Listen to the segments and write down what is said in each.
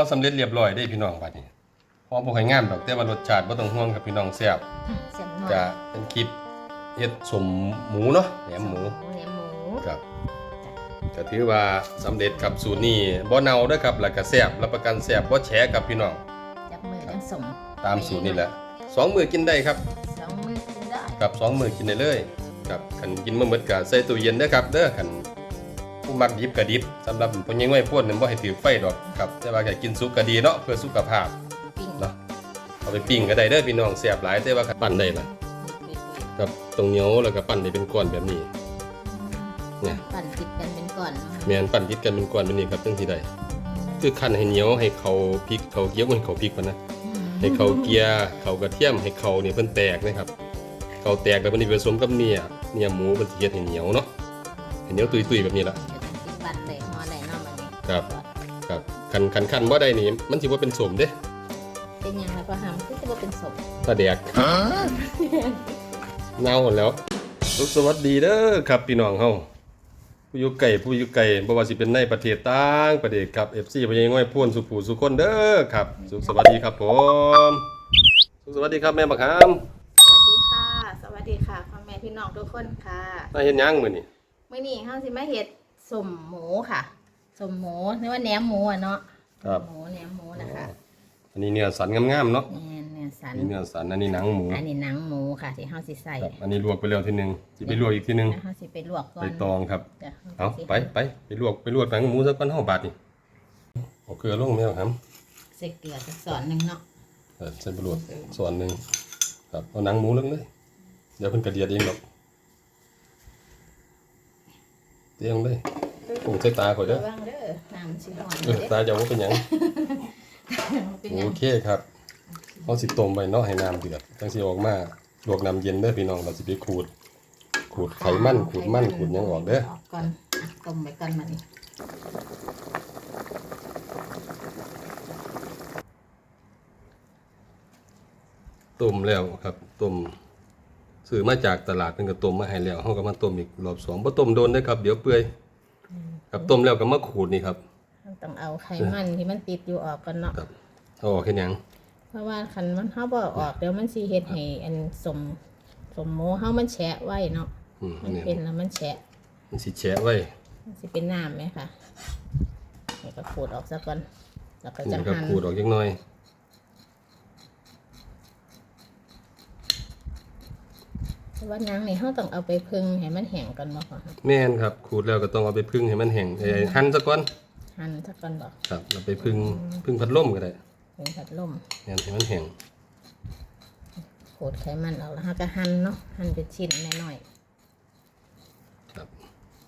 พอสำเร็จเรียบร้อยได้พี่น้องบัดนี้พอบ่ค่อยงามดอกแต่ว่ารสชาติบ่ต้องห่วงครับพี่น้องแซ่บเสียงหน่อยจะเป็นคลิปเฮ็ดสมหมูเนาะแหนมหมูแหนมหมูครับก็ถือว่าสำเร็จกับสูตรนี้บ่เน่าเด้อครับแล้วก็แซ่บรับประกันแซ่บบ่แฉะกับพี่น้องจับมือจังสมตามสูตรนี่แหละสองมื้อกินได้ครับสองมือกินได้กับสองมื้อกินได้เลยครับคันกินมื้อหมดก็ใส่ตู้เย็นเด้อครับเด้อคันผู้ มักดิบก็ดิบสำหรับผู้ยังไว้พ่นนี่บ่ให้ถือไฟดอกครับแต่ว่าก็กินสุกก็ดีเนาะเพื่อสุขภาพปิ้งเนาะเอาไปปิ้งก็ได้เด้อพี่น้องแซ่บหลายแต่ว่าก็ปั้นได้ล่ะครับตรงเหนียวแล้วก็ปั้นได้เป็นก้อนแบบนี้เนี่ยปั่นติดกันเป็นก่อนแม่นปั้นติดกันเป็นก้อนแบบนี้ครับจังสิได้คือคั่นให้เหนียวให้เขาพริกเขาเกี๊ยวให้เขาพริกมันนะให้เขาเกียร์เขากระเทียมให้เขาเนี่ยเพิ่นแตกนะครับเขาแตกแล้วมันนี่ผสมกับเนื้อเนื้อหมูมันสิเฮ็ดให้เหนียวเนาะให้เหนียวตุยๆแบบนี้ล่ะ ครับครับคันคันคันบ่ได้นี่มันสิบ่เป็นสมเด้เป็นยังไงก็ทำคือจะว่าเป็นศพตาแดกเน่าหมดแล้วสวัสดีเด้อครับพี่น้องเฮาผู้อยู่ไกลผู้อยู่ไกลบ่ว่าสิเป็นในประเทศต่างประเทศครับ FC พญาง่อยพ่วนสุผู้สุคนเด้อครับ สุขสวัสดีครับผมสุขสวัสดีครับแม่บักหามสวัสดีค่ะ สวัสดีค่ะพ่อแม่พี่น้องทุกคนค่ะมาเฮ็ดหยังมื้อนี้มื่อนี้ข้าวสิมาเห็ดสมหมูค่ะ สมหมูนึกว่าแหนมหมูอะเนาะครับ หมูแหนมหมูนะคะอันนี้เนื้อสันงามๆเนาะเนี่ยเนื้อสัน อันนี้เนื้อสันอันนี้หนังหมูอันนี้หนังหมูค่ะที่ข้าวสิใส่ครับอันนี้ลวกไปแล้วทีหนึงสิไปลวกอีกทีหนึงแล้วข้าวสิไปลวกก่อใบนตองครับ จ้ะเอาสิไปไปไปลวกไปลวกหนังหมูซะก่อนเฮาบาดนี่เอาเกลือลงแม่บักหามใส่เกลือสักสอนหนึ่งเนาะเออใส่บรวดส่วนหนึ่งครับเอาหนังหมูลงเลยเดี๋ยวเพิ่นกระเดียดเองหรอกเตียงเลยโอ้ใส่ตาข่อยเด้อระวังเด้อ น้ำชิหอนเออตาจะว่าเป็นหยังเป็นโอยังเคครับเอาสิต้มไปเนาะให้น้ำเดือดจังสิออกมาลวกน้ำเย็นเด้อพี่น้องเราสิไปขูด ขูดไขมันขูดมันขูดหยังออกเด้อออกก่อนอะต้มไปก่อนมานี่ต้มแล้วครับต้มซื้อมาจากตลาดเพิ่นก็ต้มมาให้แล้วเฮาก็มาต้มอีกรอบสองบ่ต้มโดนเด้อครับ เดี๋ยวเปื่อย ครับต้มแล้วก็มาขูดนี่ครับต้องเอาไขมันที่มันติดอยู่ออกก่อนเนาะครับเอาออกเฮ็ดหยังเพราะว่าคันมันเฮาบ่ออกเดี๋ยวมันสิเฮ็ดให้อันสมสมหมูเฮามันแฉะไว้เนาะอืมมันเนี่ยเป็นแล้วมันแฉะมันสิแฉะไว้มันสิเป็นน้ำไหมคะนี่ก็ขูดออกซะก่อนแล้วก็นี่จะก็หั่น ขูดออกจักหน่อย แต่ว่าหนังนี่เราต้องเอาไปพึ่งให้มันแห้งก่อนบ่คะแม่นครับ ขูดแล้วก็ต้องเอาไปพึ่งให้มันแห้งเอ้ยหั่นซะก่อนหั่นซะก่อนบ่ครับเอาไปพึ่งพึ่งพัดลมก็ได้เป็นพัดลมแม่นให้มันแห้งขูดไขมันออกแล้วเราก็หั่นเนาะหั่นเป็นชิ้นน้อยครับ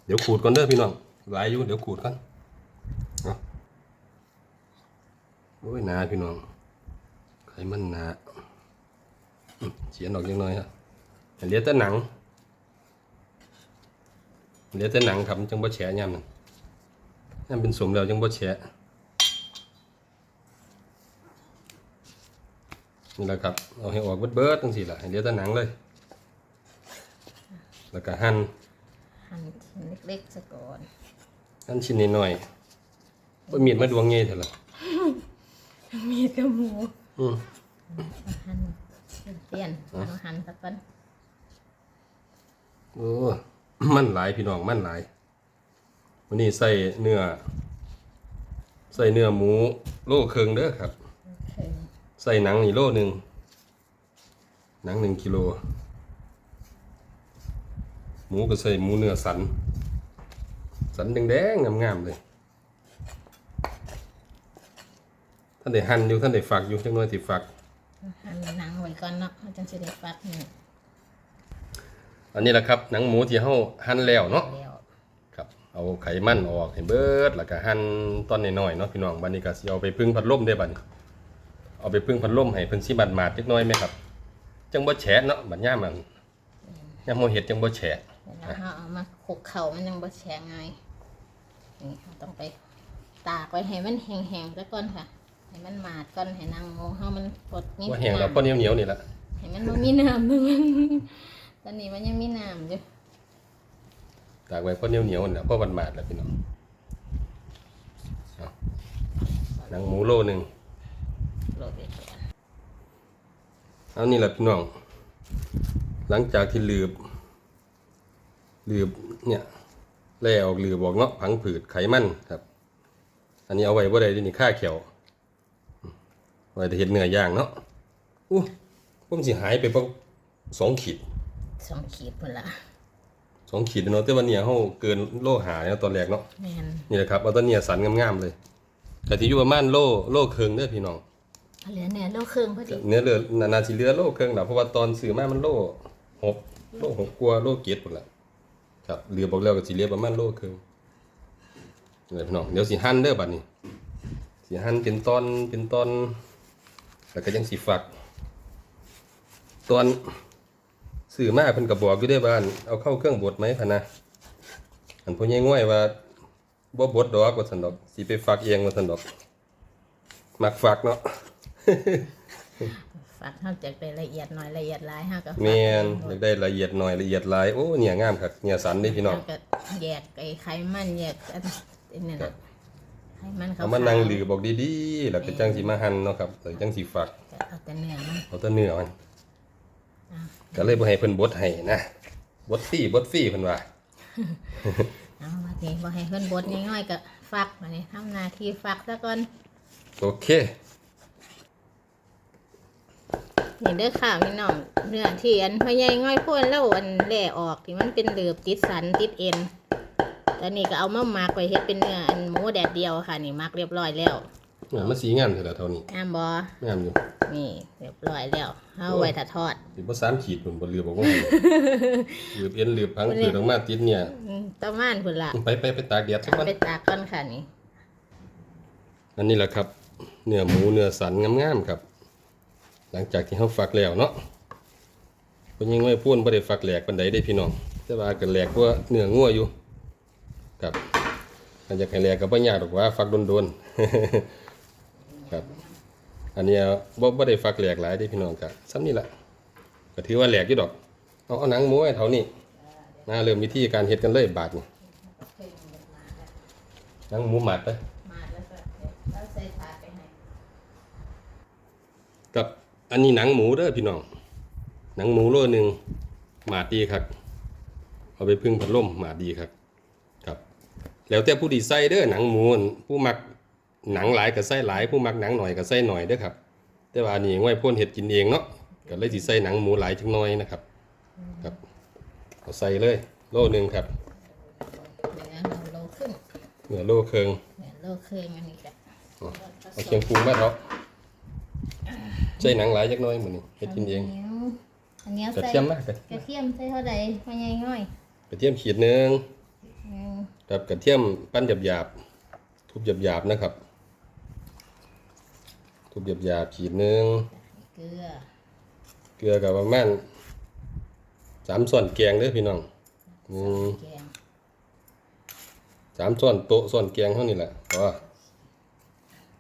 เดี๋ยวขูดก่อนเด้อพี่น้องหลายอยู่เดี๋ยวขูดก่อนเอาโอ้ยหนาพี่น้องไขมันหนาอื้อเสียนออกจักหน่อยฮะแต่ เหลือแต่หนัง เหลือแต่หนังครับมันจังบ่แฉะยามนั้นยามเป็นสมแล้วจังบ่แฉะนี่แหละครับ เอาให้ออกเบิดเบิดๆจังสิล่ะให้เหลือแต่หนังเลย แล้วก็หั่นๆหั่นชิ้นเล็กๆซะก่อน หั่นชิ้นน้อยๆบ่มีดมาดวงเงี้ยเถอะล่ะมีกับหมูอืมหั่นเตี้ยนๆเอาหั่นซะก่อน โอ้มันหลายพี่น้องมันหลายวันนี้ใส่เนื้อ ใส่เนื้อหมูโลครึ่งเด้อครับโอเคใส่หนังนี่โลหนึ่งหนังหนึ่งกิโล หมูก็ใส่หมูเนื้อสัน สันแดงๆงามๆเลยท่านได้หั่นอยู่ท่านได้ฝักอยู่จังน้อยที่ฝักหั่นหนังไว้ก่อนเนาะเราจังสิได้ฟักนี่ อันนี้แหละครับหนังหมูที่เฮาหั่นแล้วเนาะแล้วครับเอาไขมันออกให้เบิดแล้วก็หั่นตอนน้อยๆเนาะพี่น้องบัดนี้ก็สิเอาไปพึ่งพัดลมได้บัดนี้เอาไปพึ่งพัดลมให้เพิ่นสิบาดมาดๆจักหน่อยไหมครับจังบ่แฉะเนาะบัดยามมันยามเฮาเฮ็ดจังบ่แฉะ แล้วเราเอามาคลุกเข่ามันยังบ่แฉะไงายนี่เราต้องไปตากไว้ให้มันแห้งๆซะก่อนค่ะ ให้มันหมาดก่อนให้นางโมเฮามันปลดนี่บ่แห้งแล้วพอเหนียวๆนี่ล่ะให้มันบ่มีน้ำนึง ตอนนี้มันยังมีน้ำอยู่ตากไว้พอเหนียวๆนี่ล่ะพอมันมาดแล้วพี่น้องตอนหนังหมูโลหนึงโรยไปก่อนเอานี่แหละพี่น้อง หลังจากที่ลืบลืบเนี่ยแล่ออกลืบออกเนาะผังผืดไขมันครับ อันนี้เอาไว้บ่ได้เดินี่ค่าเขียวไว้แต่เห็ดเนื้อย่างเนาะอู้ผมสิหายไปประมาณสองขีด สองขีดพุ่นละสองขีดเนาะแต่วันเนี้ยเฮาเกินโลหาเนี่ยตอนแรกเนาะแม่นนี่แหละครับเอาตัวเนี้ยสันงามๆเลยแต่ที่อยู่ประมาณโลโลครึ่งเด้อพี่น้องเหลือเนี่ยโลครึ่งพอดีเนื้อเรือนานาสิเรือโลครึ่งดอกเพราะว่าตอนซื้อมามันโลหกโลหกกว่าโลเจ็ดพุ่นละครับเรือบอกแล้วก็สิเรือประมาณโลครึ่งนี่แหละพี่น้องเดี๋ยวสิหั่นเด้อบัดนี้สิหั่นเป็นตอนเป็นตอนแล้วก็ยังสิฝักตอน ซื้อมาเพิ่นก็บอกอยู่ได้บ้านเอาเข้าเครื่องบดไหมพะนะอันพ่อใหญ่ง่อยว่าบ่บดดอกว่าซั่นดอกสิไปฝักเองว่าซั่นดอกมักฝักเนาะฝากเฮาจากได้ละเอียดหน่อยละเอียดหลายเฮาก็ฝากแม่นอยากได้ละเอียดหน่อยละเอียดหลายโอ้เนี่ยงามครับเนี่ยสันเด้พี่น้องเฮาก็แยกไอ้ไขมันแยกอันอันนี่ครัน่ะบ ไขมันเขาเอามานั่งหรือบอกดีๆแล้วก็จังสิมาหั่นเนาะครับแล้วจังสิฝักเอาแต่เนื้อมันเอาแต่เนื้อมันอะ ก็เลยบ่ให้เพิ่นบดให้นะบดฟรีบดฟรีเพิ่นว่าเอามาทีบ่ให้เพิ่นบดง่ายๆก็ฟักมานี่ทำหน้าที่ฟักซะก่อนโอเคนี่เด้อค่ะพี่น้องเนื้อที่อันพ่อใหญ่ง่อยพ่นแล้วอันแล่ออกที่มันเป็นเหลือบติดสันติดเอ็นตอนนี้ก็เอามาหมักไว้เฮ็ดเป็นเนื้ออันหมูแดดเดียวค่ะนี่หมักเรียบร้อยแล้ว เนี่ยมันสีงามเท่าละเท่านี้งามบ่งามอยู่นี่เรียบร้อยแล้วเอาไว้ถ้าทอดสิบ่สามขีดเพิ่นบ่เรือบอกว่าให้เรือเอ็นเรือพังผืดออกมาติดเนี่ยอืมประมาณพุ่นละไปไปไปตากแดดซะก่อนไปตากก่อนค่ะนี่อันนี้แหละครับ เนื้อหมูเนื้อสันงามๆครับ หลังจากที่เฮาฝักแล้วเนาะเพิ่นยังไม่พูนบ่ได้ฝักแหลกปานใดได้พี่น้องแต่ว่าก็แหลกกว่าเนื้องัวอยู่ครับอันอยากให้แหลกก็บ่ยากหรอกว่าฝักโดนๆ ครับ อันเนี้ยบ่บ่ได้ฝักแหลกหลายเด้พี่น้องก็ซ้ำนี่ละก็ถือว่าแหลกอยู่ดอก เอาเอาหนังหมูให้เท่านี้นะเริ่มวิธีการเฮ็ดกันเลยบาดนี้หนังหมูหมัดไปมาแล้วก็แล้วใส่ถาดไปให้กับอันนี้หนังหมูเด้อพี่น้อง หนังหมูโลหนึ่งหมาดดีครับเอาไปพึ่งพัดลมหมาดดีครับ ครับ แล้วแต่ผู้ดีใส่เด้อหนังหมูผู้มัก หนังหลายก็ใส่หลายผู้มักหนังหน่อยก็ใส่หน่อยเด้อครับ แต่ว่าอันนี้ไว้พ่นเห็ดกินเองเนาะก็เลยสิใส่หนังหมูหลายจังน้อยนะครับครับเอาใส่เลย โลหนึ่งครับเนื้อเราโลครึ่งเหนือโลเคืองเนื้อโลครึ่งอันนี้ก็เอาเคียงปรุงมาเถอะใส่หนังหลายจักหน้อยหมื้อนี้เฮ็ดกินเองอันนี้กระใส่เทียมมากกระกระเทียมใส่เท่าใดพ่อใหญ่ง่อยกระเทียมขีดหนึ่งอืมครับกระเทียมปั้นหยาบๆทุบหยาบๆนะครับ ทุบหยาบๆขีดหนึ่งเกลือ เกลือกับประมาณสามส่วนแกงเด้อพี่น้องหนึ่งแกงสามส่วนโต๊ะส่วนแกงเท่านี้แหละเพราะว่า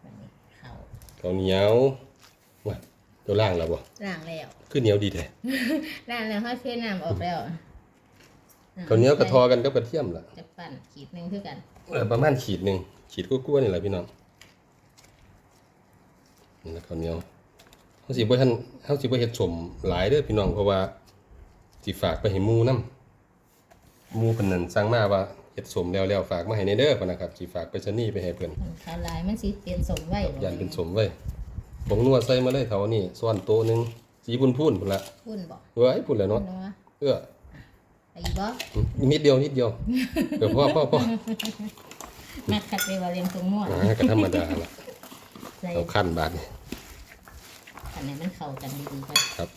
อันนี้ข้าวข้าวเหนียวว้าตัวล่างแล้วบ่ล้างแล้วคือเหนียวดีแท้ล้างแล้วเขาเทน้ำออกแล้วข้าวเหนียวกระทอกันกับกระเทียมล่ะจะปั่นขีดหนึ่งคือกันเออประมาณขีดหนึ่งขีดกลัวาๆนี่แหละพี่น้อง นี่แหละข้าวเหนียวเขาสิบ่ทันเขาสิบ่เฮ็ดสมหลายเด้อพี่น้องเพราะว่าสิฝากไปให้หมู่นํหมู่เพิ่นนั่นสั่งมาว่าเฮ็ดสมแล้วแล้วฝากมาให้ในเด้อพุ่นนะครับสิฝากไปชนีย์ไปให้เพิ่นมันข้าวลายมันสิเปลี่ยนสมไว้ยันเป็นสมไว้ผงนัวใส่มาเลยเท่านี้ส่วนโตะหนึงสีพุ่นๆพุ่นละพุ่นบอกเอ้ยพุ่นแล้วพุ่เนาะนวะเอ้อไอ้บ่นิดเดียวนิดเดียวเดี๋ยวพ่อพ่อพ่อแม่คัดไปว่าเรียงตรงนวด อ่าก็ธรรมดาล่ะ ใส่เอาขั้นบาดนี่อันไหนมันเข้ากันดีๆไปครับ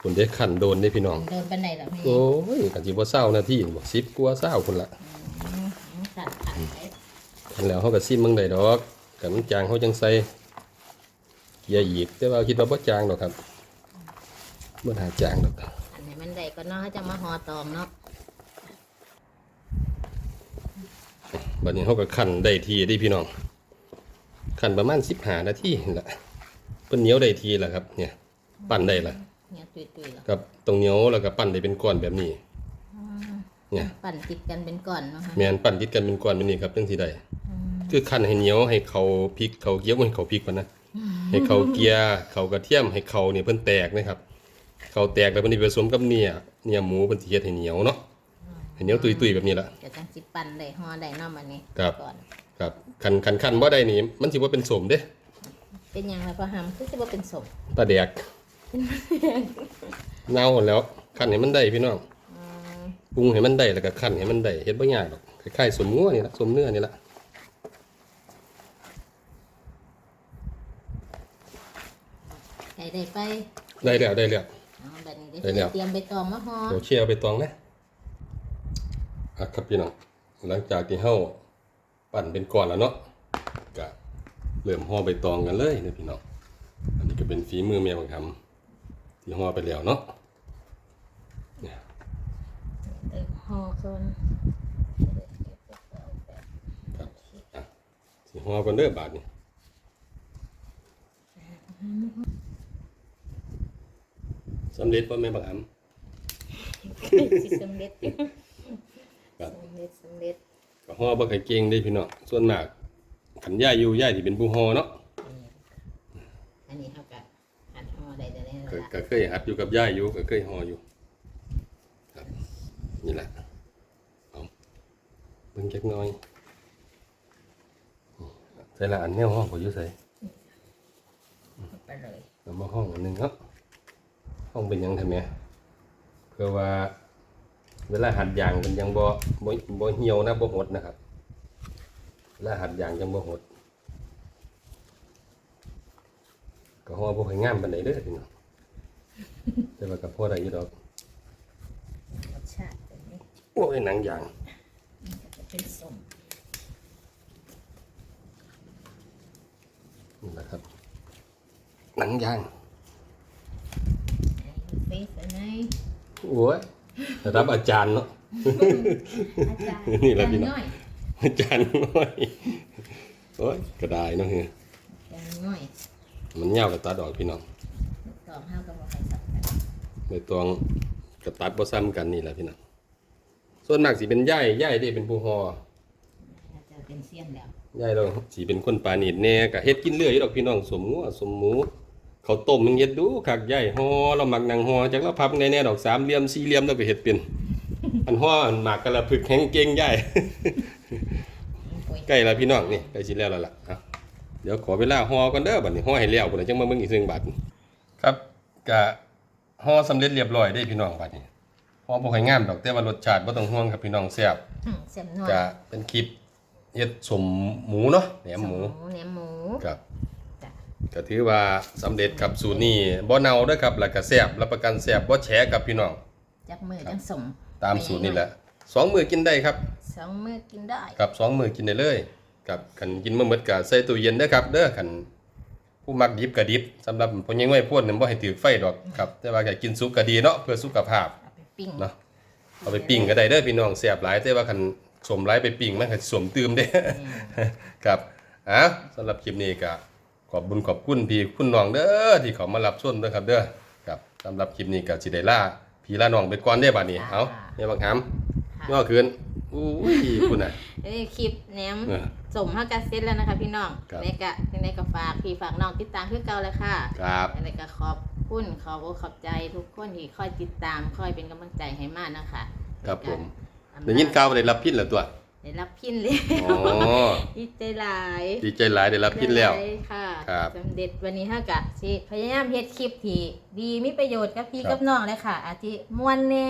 คุณได้ขั้นโดนได้พี่น้อง โดนปันไหนหรอพี่โอ้ยกันสิบ่เศร้านาทีบ่สิบกว่าเศร้าพุ่นละอืมตัดขาดไปคันแล้วเฮาก็ซิมเบิ่งได้ดอกกันมันจางเฮาจังใส่เกียร์อีกแต่ว่าคิดว่าบ่จางดอกครับบ่น่าจางดอกอันไหนมันได้ก็เนาะเขาจะมาห่อตองเนาะบัดนี้เฮาก็คั่นได้ทีเด้พี่น้อง คั่นประมาณ15นาทีนั่นล่ะเพิ่นเหนียวได้ทีล่ะครับ เนี่ย ปั้นได้ล่ะเนี่ยตุยๆหรอกับตรงเหนียวแล้วก็ปั้นได้เป็นก้อนแบบนี้เนี่ยปั่นติดกันเป็นก้อนเนาะค่ะแม่นปั้นติดกันเป็นก้อนแบบนี้ครับจังสิได้อืมคือคั่นให้เหนียวให้เขาพริกเขาเกี๊ยวให้เขาพริกก่อนนะให้เขาเกียร์เขากระเทียมให้เขาเนี่ยเพิ่นแตกนะครับเขาแตกแล้วเพิ่นสิผสมกับเนื้อเนื้อหมูเพิ่นสิเฮ็ดให้เหนียวเนาะให้เหนียวตุยๆแบบนี้ล่ะจะจังสิปั่นได้ห่อได้เนาะบัดนี้ครับก่อนครับ คันคันคันบ่ได้นี่มันสิบ่เป็นสมเด้เป็นหยังล่ะพ่อหำคือสิบ่เป็นสมปลาแดกเน่าแล้วคันให้มันได้พี่น้องอืมปรุงให้มันได้แล้วก็คันให้มันได้เฮ็ดบ่ยากดอกคล้ายๆสมงัวนี่ล่ะสมเนื้อนี่ล่ะได้ได้ไปได้แล้วได้แล้ว เอาบัดนี้ได้แล้เดี๋ยววเตรียมใบตองมาห่อเดี๋ยวเชียร์เอาไปตองนะอะครับพี่น้องหลังจากที่เฮา ปั่นเป็นก้อนแล้วเนาะก็เริ่มห่อใบตองกันเลยนะพี่น้องอันนี้ก็เป็นฝีมือแม่บางคำที่ห่อไปแล้วเนาะเนี่ยเออห่อก่อนครับอะสิห่อกันเด้อบาดนี้สำเร็จบ่แม่บางคสิสำเร็จอยู่ำครับสำเร็จสำเร็จ ก็ห่อบ่ค่อยเก่งเด้พี่น้องส่วนมากขันย่ายอยู่ย่ายที่เป็นผู้ห่อเนาะอันนี้เฮาก็หั่นห่อได้แต่ได้ก็ละก็เคยหัดอยู่กับย่ายอยู่ก็เคยห่ออยู่ ครับนี่แหละเอาเบิ่งจักหน่อยใส่ละอันแนวห้องก็อยู่ใส่ไปเลยเอามาห้องอันหนึงเนาะห้องเป็นหยังทำไมเพื่อว่า เวลาหัดยางมันยังบ่บ่บ่เหี่ยวนะบ่หดนะครับเวลาหัดยางยังบ่หดก็ห่อบ่ค่อยงามปานใดเด้อพี่น้องแต่ว่าก็พอได้อยู่ดอกรสชาติแบบนี้โอ้ยหนังยางมันก็จะเป็นสมนี่แหละครับ หนังยางเฟซอันไหน โอ้ย ระดับอาจารย์เนาะ อาจารย์นี่แหละพี่น้องน้อยอาจารย์น้อยโอ้ยก็ได้เนาะเฮ้ยอาจารย์น้อยมันยาวกับตัดออกพี่น้องตองเฮาก็บ่ให้สับกันใบตองกับตัดบ่ซ้ำกันนี่แหละพี่น้อง ส่วนมากสิเป็นย่ายย่ายได้เป็นผู้ฮออาจารย์เป็นเซียนแล้ว ย่ายเราสิเป็นคนปานีดแน่ก็เฮ็ดกินเรื่อยอยู่ดอกพี่น้องสมงัวสมหมู เขาวต้มมันเฮ็ดดูคักย่ายฮอเรามักหนังฮอจักเราพับไงแน่ดอกสามเหลี่ยมสี่เหลี่ยมเราก็เฮ็ดเป็นอันฮออันหมากกะละพึกแข็งเก่งย่ายโอ้ยใกล้แล้วพี่น้องนี่ใกล้สิแล้วแล้วล่ะเอาเดี๋ยวขอเวลาห่อก่อนเด้อบัดนี้ห่อให้แล้วพุ่นน่ะจังมาเบิ่งอีกซึ่งบัดนี้ครับกะห่อสำเร็จเรียบร้อยได้พี่น้องบัดนี้ห่อบ่ค่อยงามดอกแต่ว่ารสชาติบ่ต้องห่วงครับพี่น้องแซ่บอืมเสียมนวลกะเป็นคลิปเฮ็ดสมหมูเนาะแหนมหมูแหนมหมูครับจ้ะ ก็ถือว่าสำเร็จครับสูตรนี้บ่เน่าเด้อครับแล้วก็แซ่บรับประกันแซ่บบ่แฉะครับพี่น้องจักมือจังสมตามสูตรนี่แหละสองมื้อกินได้ครับสองมือกินได้ครับสองมือกินได้เลยครับคันกินมาหมดก็ใส่ตู้เย็นเด้อครับเด้อคันผู้มักดิบก็ดิบสำหรับพ่อยังไว้พ่นเนี่ยบ่ให้ถือไฟดอกครับ แต่ว่าก็กินสุกก็ดีเนาะเพื่อสุขภาพเอาไปปิ้งเนาะเอาไปปิ้งก็ได้เด้อพี่น้องแซ่บหลายแต่ว่าคันสมหลายไปปิ้งมันก็สมตื่มเด้ครับอะสำหรับคลิปนี้ก็ ขอบบุญขอบคุณพี่คุณน้องเด้อที่เขามารับชมเด้อครับเด้อครับสำหรับคลิปนี้ก็สิได้ลาพี่ลาน้องไปก่อนเด้อบัดนี้เอาเนี่ยบักหำย่อคืนอุ้ยคุณน่ะเอ้ยคลิปแหนมเออสมเฮาก็เสร็จแล้วนะคะพี่น้องครับในกะในก็ฝากพี่ฝากน้องติดตามคือเก่าเลยค่ะครับในก็ขอบคุณขอบอกขอบใจทุกคนที่คอยติดตามคอยเป็นกำลังใจให้มากนะคะ ครับผมแล้วได้ยินข่าวว่าได้รับพินแล้วตัว ได้รับพินเลยอ๋อ ดีใจหลายดีใจหลายได้รับพินแล้ว ได้ค่ะครับ สำเร็จวันนี้เฮากะสิพยายามเฮ็ดคลิปที่ดีมีประโยชน์กับพี่ครับกับน้องเลยค่ะ อาทิมวนแหน่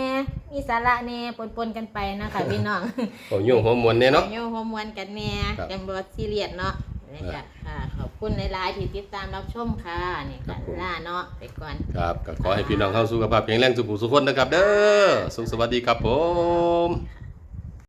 มีสาระแหน่ปนๆกันไปนะคะพี่น้อง โอ้ยุ่งหัวมวนเนี่ยเนาะ โยฮอมวนกันแหน่ครับกันบอซีเรียสเนาะนี่ก็ค่ะขอบคุณหลายๆที่ติดตามรับชมค่ะนี่ครัก็บผม ล่าเนาะไปก่อน ครับก็ขอให้พี่น้องเข้าสุขภาพแข็งแรงสุขสุขคนนะครับ เด้อสุขสวัสดีครับผมค่ะ